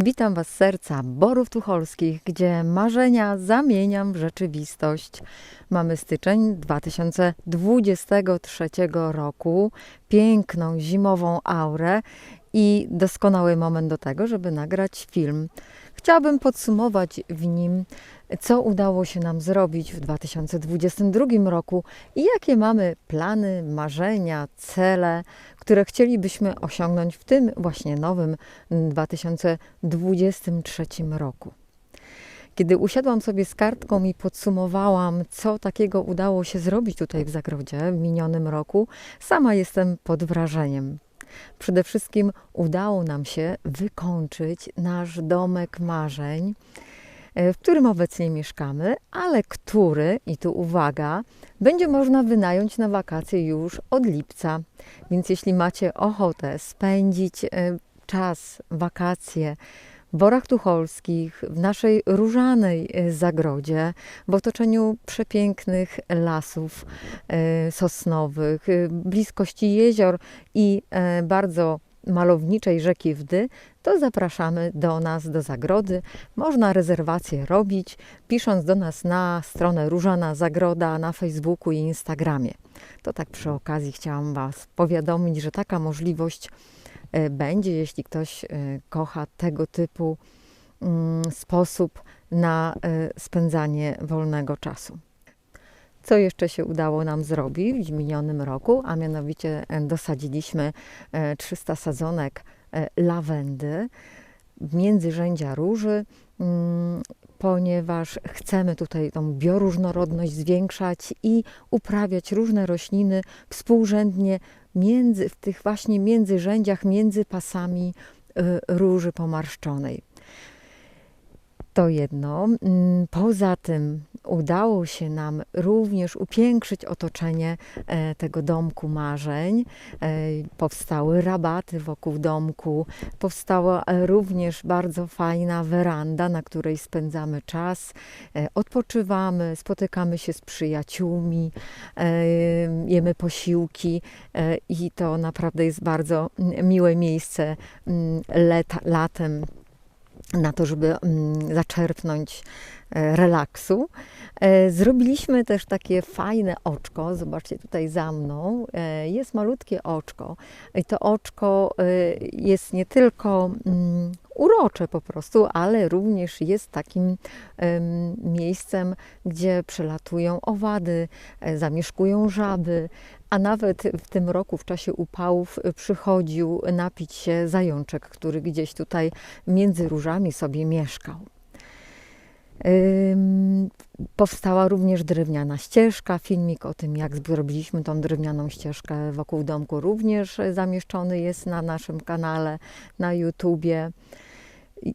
Witam Was z serca Borów Tucholskich, gdzie marzenia zamieniam w rzeczywistość. Mamy styczeń 2023 roku, piękną zimową aurę i doskonały moment do tego, żeby nagrać film. Chciałabym podsumować w nim, co udało się nam zrobić w 2022 roku i jakie mamy plany, marzenia, cele, które chcielibyśmy osiągnąć w tym właśnie nowym 2023 roku. Kiedy usiadłam sobie z kartką i podsumowałam, co takiego udało się zrobić tutaj w zagrodzie w minionym roku, sama jestem pod wrażeniem. Przede wszystkim udało nam się wykończyć nasz domek marzeń, e, w którym obecnie mieszkamy, ale który, i tu uwaga, będzie można wynająć na wakacje już od lipca. Więc jeśli macie ochotę spędzić e, czas, wakacje, Borach Tucholskich, w naszej różanej e, zagrodzie, w otoczeniu przepięknych lasów e, sosnowych, e, bliskości jezior i bardzo malowniczej rzeki Wdy, to zapraszamy do nas do zagrody. Można rezerwacje robić, pisząc do nas na stronę Różana Zagroda na Facebooku i Instagramie. To tak przy okazji chciałam Was powiadomić, że taka możliwość będzie, jeśli ktoś e, kocha tego typu mm, sposób na e, spędzanie wolnego czasu. Co jeszcze się udało nam zrobić w minionym roku, a mianowicie dosadziliśmy 300 sadzonek lawendy międzyrzędzia róży, mm, ponieważ chcemy tutaj tą bioróżnorodność zwiększać i uprawiać różne rośliny współrzędnie między, w tych właśnie międzyrzędziach, między pasami y, róży pomarszczonej. To jedno. Mm, poza tym udało się nam również upiększyć otoczenie e, tego domku marzeń. E, powstały rabaty wokół domku, powstała również bardzo fajna weranda, na której spędzamy czas, e, odpoczywamy, spotykamy się z przyjaciółmi, jemy posiłki i to naprawdę jest bardzo miłe miejsce mm, latem na to, żeby mm, zaczerpnąć e, relaksu. E, zrobiliśmy też takie fajne oczko. Zobaczcie tutaj za mną. E, jest malutkie oczko. I to oczko jest nie tylko mm, urocze po prostu, ale również jest takim miejscem, gdzie przelatują owady, zamieszkują żaby, a nawet w tym roku, w czasie upałów, y, przychodził napić się zajączek, który gdzieś tutaj między różami sobie mieszkał. Powstała również drewniana ścieżka. Filmik o tym, jak zrobiliśmy tą drewnianą ścieżkę wokół domku, również zamieszczony jest na naszym kanale na YouTubie.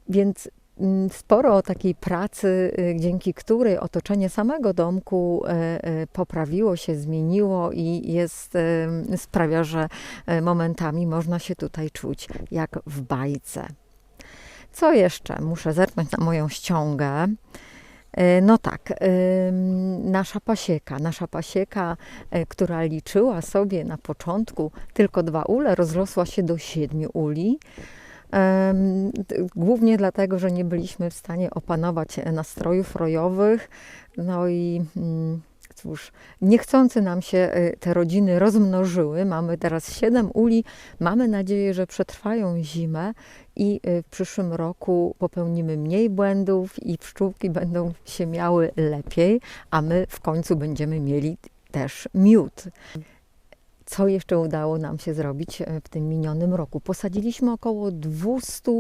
Więc Mm, sporo takiej pracy, y, dzięki której otoczenie samego domku e, e, poprawiło się, zmieniło i jest, sprawia, że e, momentami można się tutaj czuć jak w bajce. Co jeszcze? Muszę zerknąć na moją ściągę. No tak, nasza pasieka, nasza pasieka, która liczyła sobie na początku tylko dwa ule, rozrosła się do siedmiu uli. Głównie dlatego, że nie byliśmy w stanie opanować nastrojów rojowych. No i mm, cóż, niechcący nam się e, te rodziny rozmnożyły. Mamy teraz siedem uli. Mamy nadzieję, że przetrwają zimę i e, w przyszłym roku popełnimy mniej błędów i pszczółki będą się miały lepiej, a my w końcu będziemy mieli też miód. Co jeszcze udało nam się zrobić e, w tym minionym roku? Posadziliśmy około 200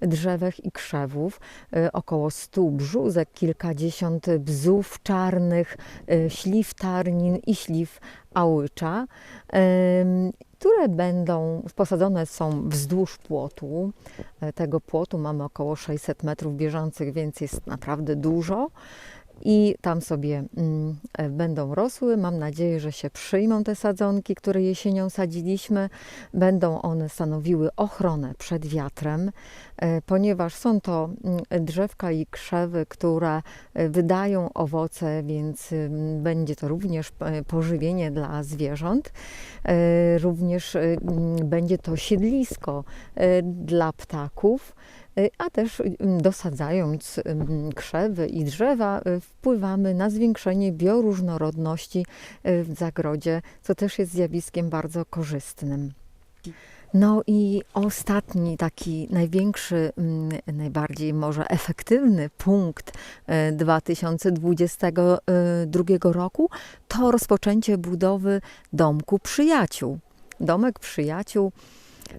drzewek i krzewów, e, około 100 brzózek, kilkadziesiąt bzów czarnych, e, śliw tarnin i śliw ałycza, które będą posadzone są wzdłuż płotu. Tego płotu mamy około 600 metrów bieżących, więc jest naprawdę dużo i tam sobie mm, e, będą rosły. Mam nadzieję, że się przyjmą te sadzonki, które jesienią sadziliśmy. Będą one stanowiły ochronę przed wiatrem, e, ponieważ są to mm, drzewka i krzewy, które e, wydają owoce, więc mm, będzie to również pożywienie dla zwierząt. Również będzie to siedlisko dla ptaków a też y, dosadzając ym, krzewy i drzewa, y, wpływamy na zwiększenie bioróżnorodności y, w zagrodzie, co też jest zjawiskiem bardzo korzystnym. No i ostatni, taki największy, mm, najbardziej może efektywny punkt e, 2022 roku to rozpoczęcie budowy domku przyjaciół. Domek przyjaciół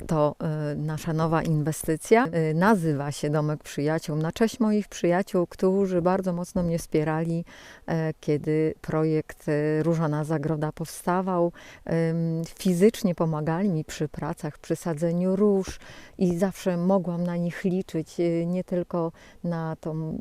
to e, nasza nowa inwestycja. E, Nazywa się Domek Przyjaciół na cześć moich przyjaciół, którzy bardzo mocno mnie wspierali, e, kiedy projekt e, Różana Zagroda powstawał. Fizycznie pomagali mi przy pracach, przy sadzeniu róż i zawsze mogłam na nich liczyć, nie tylko na tą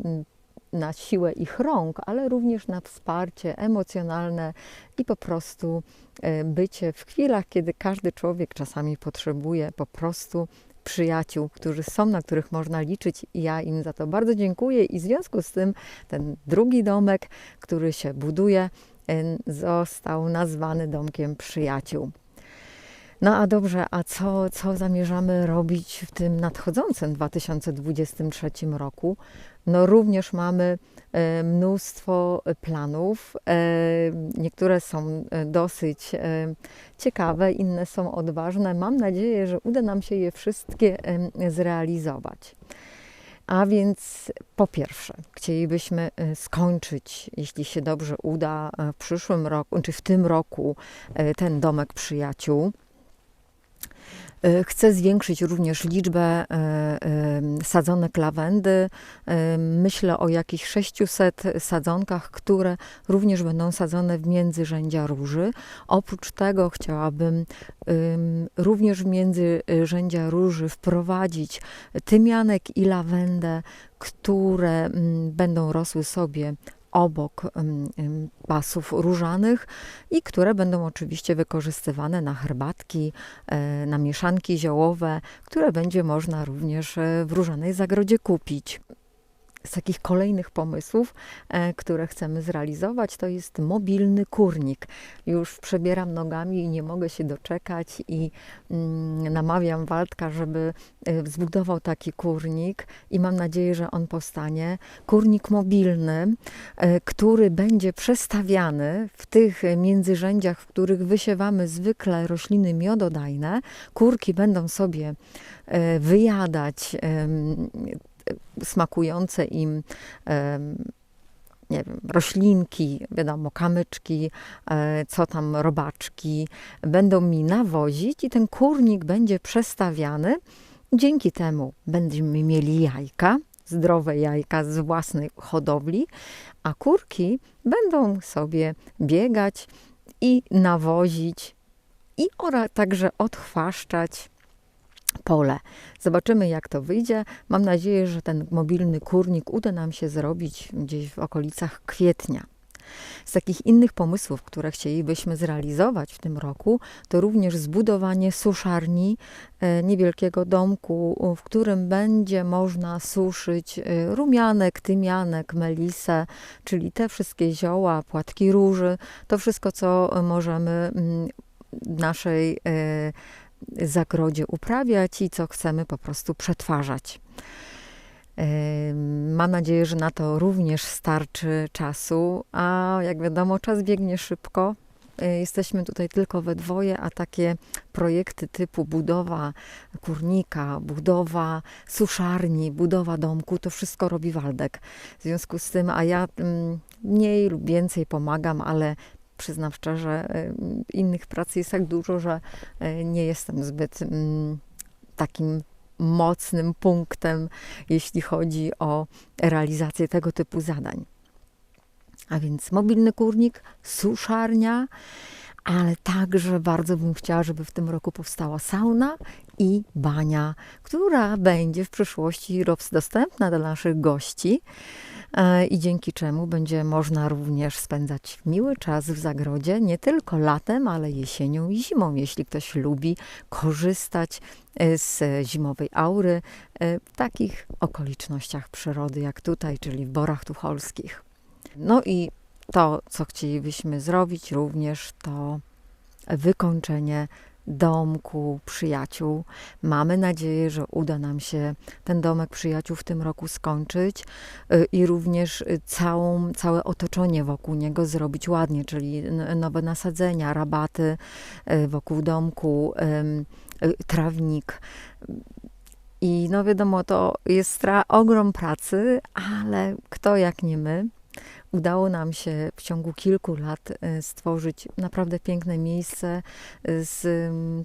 na siłę ich rąk, ale również na wsparcie emocjonalne i po prostu e, bycie w chwilach, kiedy każdy człowiek czasami potrzebuje po prostu przyjaciół, którzy są, na których można liczyć i ja im za to bardzo dziękuję i w związku z tym ten drugi domek, który się buduje, e, został nazwany domkiem przyjaciół. No a dobrze, a co, co zamierzamy robić w tym nadchodzącym 2023 roku? No również mamy e, mnóstwo planów. E, Niektóre są e, dosyć ciekawe, inne są odważne. Mam nadzieję, że uda nam się je wszystkie zrealizować. A więc po pierwsze, chcielibyśmy skończyć, jeśli się dobrze uda, w przyszłym roku, czy w tym roku, ten domek przyjaciół. E, Chcę zwiększyć również liczbę e, e, sadzonek lawendy. Myślę o jakichś 600 sadzonkach, które również będą sadzone w międzyrzędzia róży. Oprócz tego chciałabym ym, również w międzyrzędzia róży wprowadzić tymianek i lawendę, które mm, będą rosły sobie obok pasów różanych i które będą oczywiście wykorzystywane na herbatki, e, na mieszanki ziołowe, które będzie można również e, w różanej zagrodzie kupić. Z takich kolejnych pomysłów, e, które chcemy zrealizować, to jest mobilny kurnik. Już przebieram nogami i nie mogę się doczekać i mm, namawiam Waldka, żeby e, zbudował taki kurnik i mam nadzieję, że on powstanie. Kurnik mobilny, e, który będzie przestawiany w tych międzyrzędziach, w których wysiewamy zwykle rośliny miododajne. Kurki będą sobie wyjadać smakujące im nie wiem, roślinki, wiadomo, kamyczki, e, co tam, robaczki, będą mi nawozić i ten kurnik będzie przestawiany. Dzięki temu będziemy mieli jajka, zdrowe jajka z własnej hodowli, a kurki będą sobie biegać i nawozić i ora także odchwaszczać pole. Zobaczymy, jak to wyjdzie. Mam nadzieję, że ten mobilny kurnik uda nam się zrobić gdzieś w okolicach kwietnia. Z takich innych pomysłów, które chcielibyśmy zrealizować w tym roku, to również zbudowanie suszarni, e, niewielkiego domku, w którym będzie można suszyć e, rumianek, tymianek, melisę, czyli te wszystkie zioła, płatki róży, to wszystko, co możemy mm, naszej e, zagrodzie uprawiać i co chcemy po prostu przetwarzać. Mam nadzieję, że na to również starczy czasu, a jak wiadomo, czas biegnie szybko. E, Jesteśmy tutaj tylko we dwoje, a takie projekty typu budowa kurnika, budowa suszarni, budowa domku, to wszystko robi Waldek. W związku z tym, a ja mm, mniej lub więcej pomagam, ale przyznam szczerze, e, innych prac jest tak dużo, że e, nie jestem zbyt mm, takim mocnym punktem, jeśli chodzi o realizację tego typu zadań. A więc mobilny kurnik, suszarnia, ale także bardzo bym chciała, żeby w tym roku powstała sauna i bania, która będzie w przyszłości roz- dostępna dla naszych gości i dzięki czemu będzie można również spędzać miły czas w zagrodzie, nie tylko latem, ale jesienią i zimą, jeśli ktoś lubi korzystać e, z zimowej aury e, w takich okolicznościach przyrody jak tutaj, czyli w Borach Tucholskich. No i to, co chcielibyśmy zrobić również, to wykończenie domku przyjaciół. Mamy nadzieję, że uda nam się ten domek przyjaciół w tym roku skończyć y, i również y, całą, całe otoczenie wokół niego zrobić ładnie, czyli nowe nasadzenia, rabaty y, wokół domku, trawnik. I no wiadomo, to jest ogrom pracy, ale kto jak nie my. Udało nam się w ciągu kilku lat y, stworzyć naprawdę piękne miejsce y, z ym,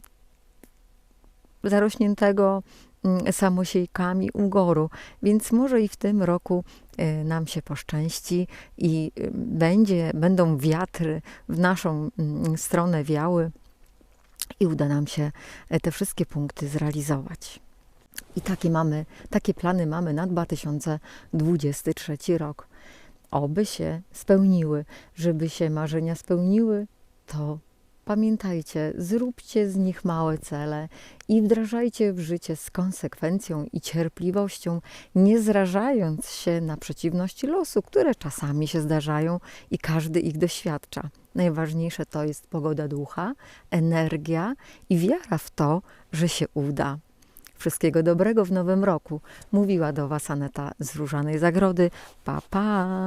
zarośniętego mm, samosiejkami ugoru. Więc może i w tym roku y, nam się poszczęści i będzie, będą wiatry w naszą mm, stronę wiały i uda nam się te wszystkie punkty zrealizować. I takie mamy, takie plany mamy na 2023 rok. Oby się spełniły. Żeby się marzenia spełniły, to pamiętajcie, zróbcie z nich małe cele i wdrażajcie w życie z konsekwencją i cierpliwością, nie zrażając się na przeciwności losu, które czasami się zdarzają i każdy ich doświadcza. Najważniejsze to jest pogoda ducha, energia i wiara w to, że się uda. Wszystkiego dobrego w nowym roku. Mówiła do Was Aneta z Różanej Zagrody. Pa, pa!